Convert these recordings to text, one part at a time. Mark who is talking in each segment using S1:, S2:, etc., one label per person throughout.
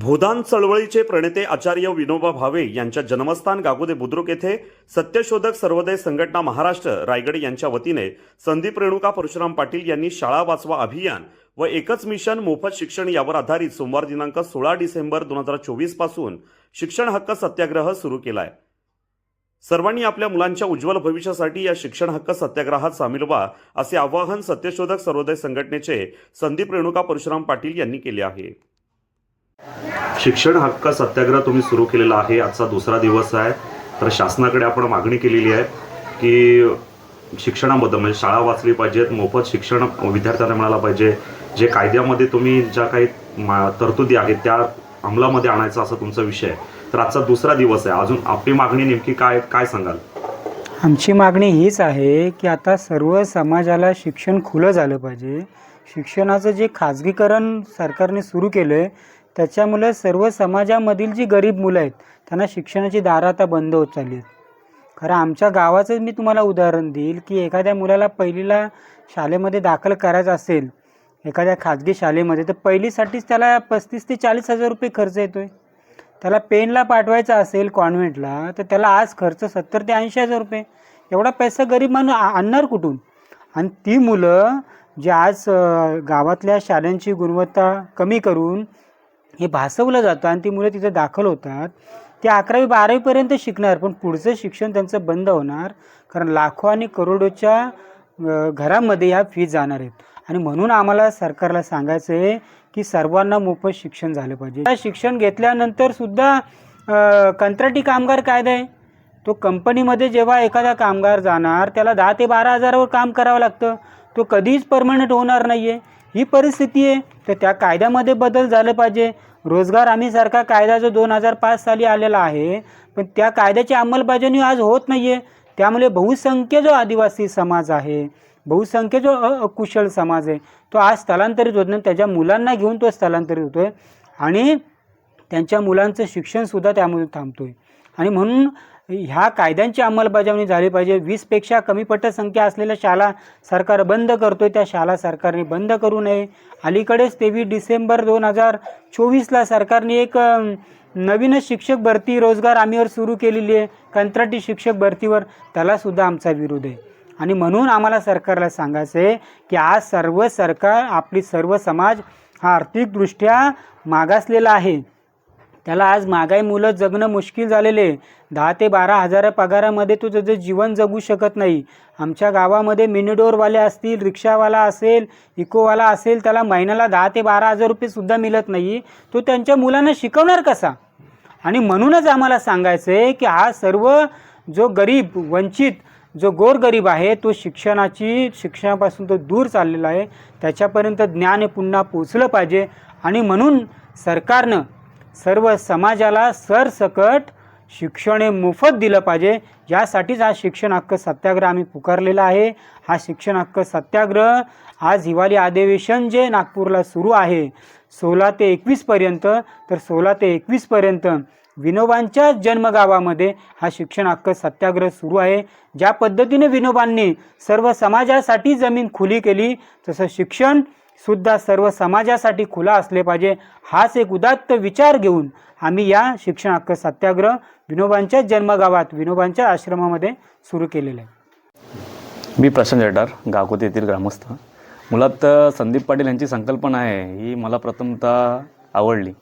S1: भूदान चळवळीचे प्रणेते आचार्य विनोबा भावे यांच्या जन्मस्थान गागोदे बुद्रुक येथे सत्यशोधक सर्वोदय संघटना महाराष्ट्र रायगड यांच्या वतीने संदीप रेणुका परशुराम पाटील यांनी शाळा वाचवा अभियान व एकच मिशन मोफत शिक्षण यावर आधारित सोमवार दिनांक सोळा डिसेंबर दोन हजार चोवीसपासून शिक्षण हक्क सत्याग्रह सुरू केला आहे सर्वांनी आपल्या मुलांच्या उज्ज्वल भविष्यासाठी या शिक्षण हक्क सत्याग्रहात सामील व्हा असे आवाहन सत्यशोधक सर्वोदय संघटनेचे संदीप रेणुका परशुराम पाटील यांनी केले आहे. शिक्षण हक्क सत्याग्रह तुम्ही सुरू केलेला आहे आजचा दुसरा दिवस आहे. तर शासनाकडे आपण मागणी केलेली आहे की शिक्षणाबद्दल म्हणजे शाळा वाचली पाहिजेत मोफत शिक्षण विद्यार्थ्यांना मिळालं पाहिजे. जे कायद्यामध्ये तुम्ही ज्या काही तरतुदी आहेत त्या अंमलामध्ये आणायचा असा तुमचा विषय आहे. तर आजचा दुसरा दिवस आहे. अजून आपली मागणी नेमकी काय काय सांगाल?
S2: आमची मागणी हीच आहे की आता सर्व समाजाला शिक्षण खुलं झालं पाहिजे. शिक्षणाचं जे खाजगीकरण सरकारने सुरू केलं आहे त्याच्यामुळे सर्व समाजामधील जी गरीब मुलं आहेत त्यांना शिक्षणाची दारं आता बंद होत चालली आहेत. खरं आमच्या गावाचंच मी तुम्हाला उदाहरण देईल की एखाद्या मुलाला पहिलीला शाळेमध्ये दाखल करायचं असेल एखाद्या खाजगी शाळेमध्ये तर पहिलीसाठीच त्याला पस्तीस ते चाळीस हजार रुपये खर्च येतो आहे त्याला पेनला पाठवायचा असेल कॉन्व्हेंटला तर त्याला आज खर्च सत्तर ते ऐंशी हजार रुपये. एवढा पैसा गरीब माणूस आ- आणणार कुठून? आणि ती मुलं जे आज गावातल्या शाळांची गुणवत्ता कमी करून हे भासवलं जातं आणि ती मुलं तिथे दाखल होतात. ते अकरावी बारावीपर्यंत शिकणार पण पुढचं शिक्षण त्यांचं बंद होणार कारण लाखो आणि करोडोच्या घरामध्ये ह्या फी जाणार आहेत. आणि म्हणून आम्हाला सरकारला सांगायचं आहे की सर्वांना मोफत शिक्षण झालं पाहिजे. शिक्षण घेतल्यानंतर सुद्धा कंत्राटी कामगार कायदा आहे. तो कंपनीमध्ये जेव्हा एखादा कामगार जाणार त्याला दहा ते बारा हजारावर काम करावं लागतं. तो कधीच परमनंट होणार नाही आहे ही परिस्थिती आहे. तर त्या कायद्यामध्ये बदल झालं पाहिजे. रोजगार हमीसारखा कायदा जो दोन हजार पाच साली आलेला आहे पण त्या कायद्याची अंमलबजावणी आज होत नाही आहे त्यामुळे बहुसंख्य जो आदिवासी समाज आहे बहुसंख्य जो अ- अकुशल समाज आहे तो आज स्थलांतरित होत नाही. त्याच्या मुलांना घेऊन तो स्थलांतरित होतो आहे आणि त्यांच्या मुलांचं शिक्षणसुद्धा त्यामधून थांबतो आहे आणि म्हणून ह्या कायद्यांची अंमलबजावणी झाली पाहिजे. वीसपेक्षा कमी पटसंख्या असलेल्या शाळा सरकार बंद करतो आहे त्या शाळा सरकारने बंद करू नये. अलीकडेच तेवीस डिसेंबर दोन हजार चोवीसला सरकारने एक नवीनच शिक्षक भरती रोजगार आम्हीवर सुरू केलेली आहे. कंत्राटी शिक्षक भरतीवर. त्यालासुद्धा आमचा विरोध आहे. आणि म्हणून आम्हाला सरकारला सांगायचं आहे की आज सर्व सरकार आपली सर्व समाज हा आर्थिकदृष्ट्या मागासलेला आहे. त्याला आज महागाई मुलं जगणं मुश्किल झालेले आहे. दहा ते बारा हजार पगारामध्ये तो त्याचं जीवन जगू शकत नाही. आमच्या गावामध्ये मिनिडोरवाले असतील रिक्षावाला असेल इकोवाला असेल त्याला महिन्याला दहा ते बारा हजार रुपयेसुद्धा मिळत नाही. तो त्यांच्या मुलांना शिकवणार कसा? आणि म्हणूनच आम्हाला सांगायचं आहे की हा सर्व जो गरीब वंचित जो गोरगरीब आहे तो शिक्षणाची शिक्षणापासून तो दूर चाललेला आहे. त्याच्यापर्यंत ज्ञान हे पुन्हा पोचलं पाहिजे. आणि म्हणून सरकारनं सर्व समाजाला सरसकट शिक्षण हे मोफत दिलं पाहिजे. यासाठीच हा शिक्षण हक्क सत्याग्रह आम्ही पुकारलेला आहे. हा शिक्षण हक्क सत्याग्रह आज हिवाळी अधिवेशन जे नागपूरला सुरू आहे सोळा ते एकवीसपर्यंत तर सोळा ते एकवीसपर्यंत विनोबांच्या जन्मगावामध्ये हा शिक्षण हक्क सत्याग्रह सुरू आहे. ज्या पद्धतीने विनोबांनी सर्व समाजासाठी जमीन खुली केली तसं शिक्षण सुद्धा सर्व समाजासाठी खुला असले पाहिजे हाच एक उदात्त विचार घेऊन आम्ही या शिक्षण हक्क सत्याग्रह विनोबांच्या जन्मगावात विनोबांच्या आश्रमामध्ये सुरू केलेलं आहे.
S3: मी प्रशांत जडार गावकोत येथील ग्रामस्थ. मुलात संदीप पाटील यांची संकल्पना आहे ही मला प्रथमतः आवडली.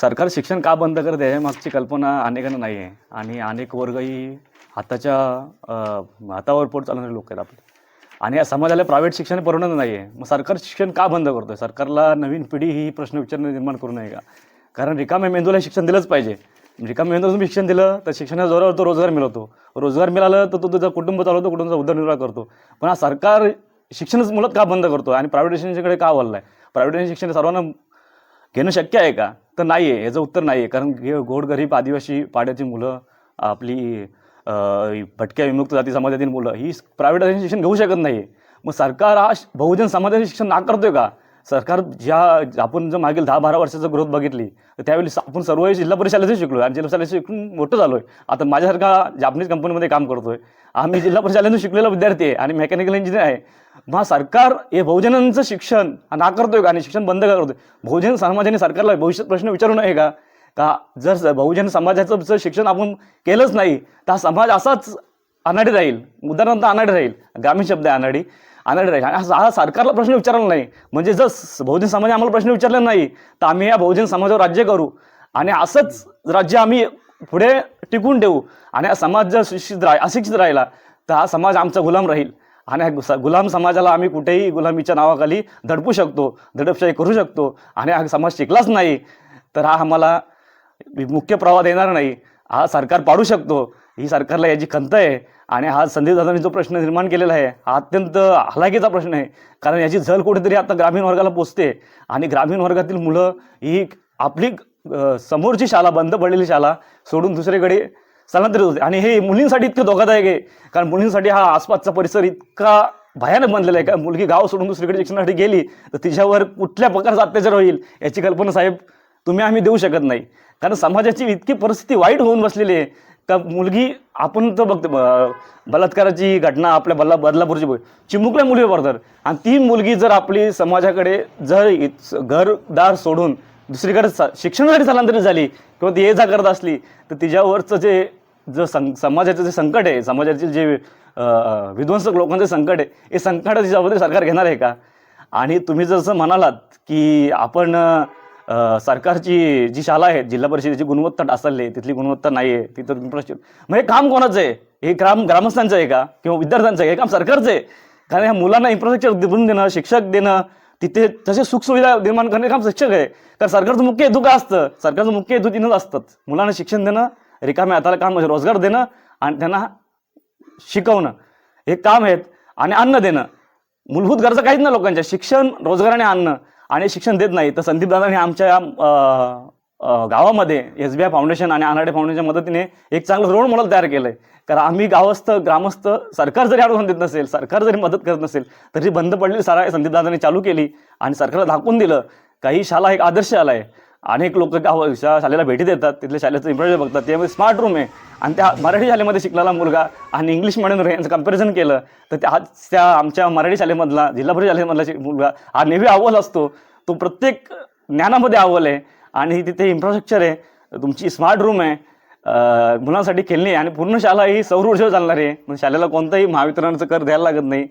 S3: सरकार शिक्षण का बंद करत आहे मागची कल्पना अनेकांना नाही आहे आणि अनेक वर्ग ही हाताच्या हातावर पोट चालणारे लोक आहेत आपले. आणि या समाजाला प्रायव्हेट शिक्षण परवडत नाही आहे मग सरकार शिक्षण का बंद करतो आहे सरकारला नवीन पिढी ही प्रश्न विचारणं निर्माण करू नये का? कारण रिकाम्या मेंदूला शिक्षण दिलंच पाहिजे. रिकाम्या मेंदूला तुम्ही शिक्षण दिलं तर शिक्षणाच्या जोरावर तो रोजगार मिळवतो. रोजगार मिळालं तर तो तुझं कुटुंब चालवतो कुटुंबाचा उदरनिर्वाह करतो. पण हा सरकार शिक्षणच मुळात का बंद करतो आणि प्रायव्हेटायझेशनकडे का वळला आहे प्रायव्हेट शिक्षण सर्वांना घेणं शक्य आहे का? तर नाही आहे याचं उत्तर नाही आहे कारण हे गोरगरीब आदिवासी पाड्याची मुलं आपली भटक्या विमुक्त जाती समाजातील मुलं ही प्रायव्हेटायझेशन शिक्षण घेऊ शकत नाही मग सरकार हा बहुजन समाजाचे शिक्षण नाकारतोय का? सरकार ज्या आपण जर मागील दहा बारा वर्षाचं ग्रोथ बघितली तर त्यावेळी आपण सर्व जिल्हा परिषदेचे शिकलो आणि जिल्हा परिषदेचे शिकून मोठं झालो आहे आता माझ्यासारखा जापनीज कंपनीमध्ये काम करतोय. आम्ही जिल्हा परिषदेतून शिकलेला विद्यार्थी आहे आणि मेकॅनिकल इंजिनियर आहे. मग सरकार हे बहुजनांचं शिक्षण नाकारतोय का? आणि शिक्षण बंद करतोय? बहुजन समाजाने सरकारला भविष्यात प्रश्न विचारू नये का? का जर बहुजन समाजाचं जर शिक्षण आपण केलंच नाही तर हा समाज असाच अनाडी राहील. उदाहरणार्थ अनाडी राहील. ग्रामीण शब्द आहे अनाडी अनाडी राहील. आणि हा हा सरकारला प्रश्न विचारला नाही. म्हणजे जर बहुजन समाजाने आम्हाला प्रश्न विचारला नाही तर आम्ही या बहुजन समाजावर राज्य करू. आणि असंच राज्य आम्ही पुढे टिकून ठेवू. आणि हा समाज जर शिक्षित राह अशिक्षित राहिला तर हा समाज आमचा गुलाम राहील. आणि हा स- गुलाम समाजाला आम्ही कुठेही गुलामीच्या नावाखाली दडपू शकतो दडपशाही करू शकतो. आणि हा समाज शिकलाच नाही तर हा आम्हाला मुख्य प्रवाह देणार नाही. हा सरकार पाडू शकतो. ही सरकारला याची खंत आहे. आणि हा संदीप दादांनी जो प्रश्न निर्माण केलेला आहे हा अत्यंत हलाखीचा प्रश्न आहे. कारण याची झल कुठेतरी आता ग्रामीण वर्गाला पोचते. आणि ग्रामीण वर्गातील मुलं ही आपली समोरची शाळा बंद पडलेली शाळा सोडून दुसरीकडे स्थलांतरित होते. आणि हे मुलींसाठी इतकं धोकादायक आहे. कारण मुलींसाठी हा आसपासचा परिसर इतका भयानक बनलेला आहे. का मुलगी गाव सोडून दुसरीकडे शिक्षणासाठी गेली तर तिच्यावर कुठल्या प्रकारचा अत्याचार होईल याची कल्पना साहेब तुम्ही आम्ही देऊ शकत नाही. कारण समाजाची इतकी परिस्थिती वाईट होऊन बसलेली आहे. का मुलगी आपण तर बघतो ब- बलात्काराची घटना आपल्या बल्ला बदलापूरची चिमुकल्या मुली पडतात आणि ती मुलगी जर आपली समाजाकडे जर घरदार सोडून दुसरीकडे स- शिक्षणासाठी स्थलांतरित झाली किंवा ती ये जा करत असली तर तिच्यावरचं जे जो सं समाजाचं जे संकट आहे समाजाचे जे विध्वंसक लोकांचे संकट आहे हे संकटाची जबाबदारी सरकार घेणार आहे का? आणि तुम्ही जसं म्हणालात की आपण सरकारची जी शाळा आहे जिल्हा परिषदेची गुणवत्ता ढासळली आहे तिथली गुणवत्ता नाही आहे तिथं इन्फ्रास्ट्रक्चर मग हे म्हणजे काम कोणाचं आहे? हे काम ग्रामस्थांचं आहे का? किंवा विद्यार्थ्यांचं आहे? हे काम सरकारचं आहे. कारण ह्या मुलांना इन्फ्रास्ट्रक्चर देऊन देणं शिक्षक देणं तिथे तसे सुखसुविधा निर्माण करणे काम शिक्षक आहे. कारण सरकारचं मुख्य हेतू का असतं? सरकारचं मुख्य हेतू तीनच असतात. मुलांना शिक्षण देणं रिकाम्या हाताला काम रोजगार देणं आणि त्यांना शिकवणं. हे काम आहेत आणि अन्न देणं. मूलभूत गरजा काहीच ना लोकांच्या. शिक्षण रोजगार आणि अन्न. आणि शिक्षण देत नाही. तर संदीप दादांनी आमच्या गावामध्ये एस बी आय फाउंडेशन आणि अनाडे फाउंडेशनच्या मदतीने एक चांगलं रोल मॉडेल तयार केलं आहे कारण आम्ही गावस्थ ग्रामस्थ सरकार जरी अडवून देत नसेल सरकार जरी मदत करत नसेल तरी बंद पडलेली शाळा संदीप दादांनी चालू केली आणि सरकारला दाखवून दिलं. काही शाळा एक आदर्श शाळा आहे अनेक लोक गाव शा- शाळेला भेटी देतात तिथल्या शाळेचं इम्प्रेशन बघतात त्यामध्ये स्मार्ट रूम आहे. आणि त्या मराठी शाळेमध्ये शिकलेला मुलगा आणि इंग्लिश मिडियम यांचं कंपॅरिझन केलं तर त्या आज त्या आमच्या मराठी शाळेमधला जिल्हा परिषद शाळेमधला मुलगा हा नेहमी अव्वल असतो. तो प्रत्येक ज्ञानामध्ये अव्वल आहे. आणि तिथे इन्फ्रास्ट्रक्चर आहे. तुमची स्मार्ट रूम आहे. मुलांसाठी खेळणी आहे. आणि पूर्ण शाळा ही सौर ऊर्जेवर चालणार आहे. शाळेला कोणताही महावितरणाचं कर द्यायला लागत नाही.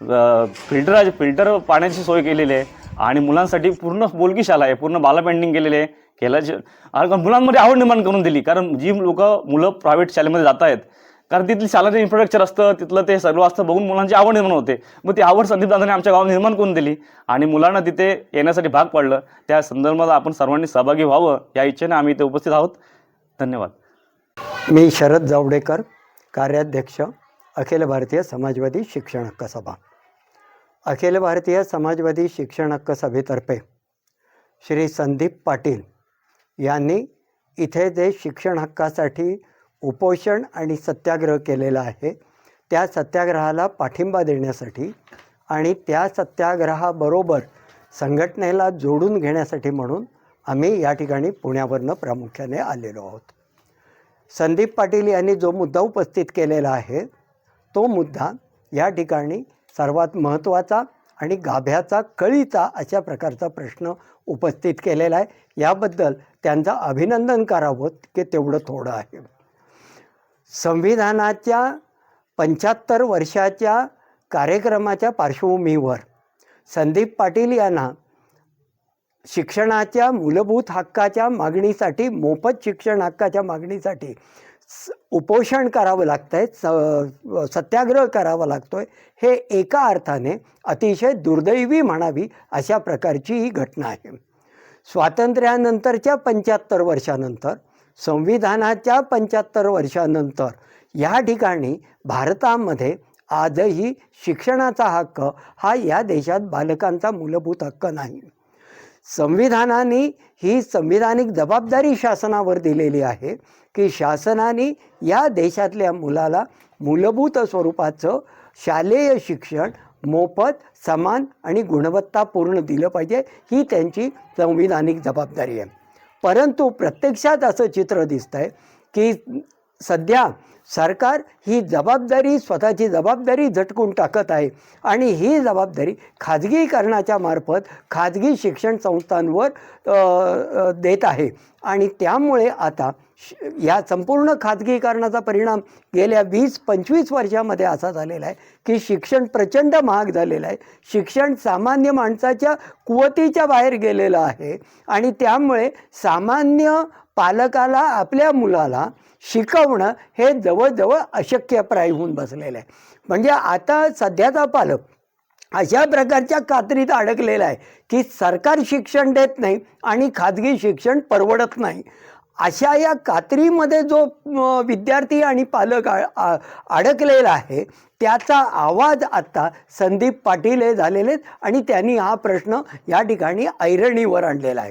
S3: फिल्टर फिल्टर पाण्याची सोय केलेली आहे. आणि मुलांसाठी पूर्ण बोलकी शाळा आहे पूर्ण बाला पेंटिंग केलेली आहे. खेळाची आणि मुलांमध्ये आवड निर्माण करून दिली कारण जी लोक मुलं प्रायव्हेट शाळेमध्ये जात आहेत कारण तिथली शाळेचं इन्फ्रास्ट्रक्चर असतं तिथलं ते सर्व असतं बघून मुलांची आवड निर्माण होते. मग ती आवड संदीप दादाने आमच्या गावात निर्माण करून दिली आणि मुलांना तिथे येण्यासाठी भाग पडलं. त्या संदर्भात आपण सर्वांनी सहभागी व्हावं या इच्छेने आम्ही इथे उपस्थित आहोत. धन्यवाद.
S4: मी शरद जावडेकर कार्याध्यक्ष अखिल भारतीय समाजवादी शिक्षण हक्क सभा. अखिल भारतीय समाजवादी शिक्षण हक्क सभेतर्फे श्री संदीप पाटील यांनी इथे जे शिक्षण हक्कासाठी उपोषण आणि सत्याग्रह केलेला आहे त्या सत्याग्रहाला पाठिंबा देण्यासाठी आणि त्या सत्याग्रहाबरोबर संघटनेला जोडून घेण्यासाठी म्हणून आम्ही या ठिकाणी पुण्यावरनं प्रामुख्याने आलेलो आहोत. संदीप पाटील यांनी जो मुद्दा उपस्थित केलेला आहे तो मुद्दा या ठिकाणी सर्वात महत्त्वाचा आणि गाभ्याचा कळीचा अशा प्रकारचा प्रश्न उपस्थित केलेला आहे. याबद्दल त्यांचं अभिनंदन करावं की तेवढं थोडं आहे. संविधानाच्या पंच्याहत्तर वर्षाच्या कार्यक्रमाच्या पार्श्वभूमीवर संदीप पाटील यांना शिक्षणाच्या मूलभूत हक्काच्या मागणीसाठी मोफत शिक्षण हक्काच्या मागणीसाठी उपोषण करावं लागतं आहे स सत्याग्रह करावा लागतो आहे हे एका अर्थाने अतिशय दुर्दैवी म्हणावी अशा प्रकारची ही घटना आहे. स्वातंत्र्यानंतरच्या पंच्याहत्तर वर्षानंतर संविधानाच्या पंच्याहत्तर वर्षानंतर या ठिकाणी भारतामध्ये आजही शिक्षणाचा हक्क हा या देशात बालकांचा मूलभूत हक्क नाही. संविधानाने ही संविधानिक जबाबदारी शासनावर दिलेली आहे की शासनाने या देशातल्या मुलाला मूलभूत स्वरूपाचं शालेय शिक्षण मोफत समान आणि गुणवत्तापूर्ण दिलं पाहिजे ही त्यांची संविधानिक जबाबदारी आहे. परंतु प्रत्यक्षात असं चित्र दिसतं आहे की सध्या सरकार ही जबाबदारी स्वतःची जबाबदारी झटकून टाकत आहे. आणि ही जबाबदारी खाजगीकरणाच्या मार्फत खाजगी शिक्षण संस्थांवर देत आहे. आणि त्यामुळे आता श- या संपूर्ण खाजगीकरणाचा परिणाम गेल्या वीस पंचवीस वर्षामध्ये असा झालेला आहे की शिक्षण प्रचंड महाग झालेलं आहे. शिक्षण सामान्य माणसाच्या कुवतीच्या बाहेर गेलेलं आहे. आणि त्यामुळे सामान्य पालकाला आपल्या मुलाला शिकवणं हे जवळजवळ अशक्यप्राय होऊन बसलेलं आहे. म्हणजे आता सध्याचा पालक अशा प्रकारच्या कात्रीत अडकलेला आहे की सरकार शिक्षण देत नाही आणि खाजगी शिक्षण परवडत नाही. अशा या कात्रीमध्ये जो विद्यार्थी आणि पालक अडकलेला आहे त्याचा आवाज आत्ता संदीप पाटील हे झालेले आहेत आणि त्यांनी हा प्रश्न या ठिकाणी ऐरणीवर आणलेला आहे.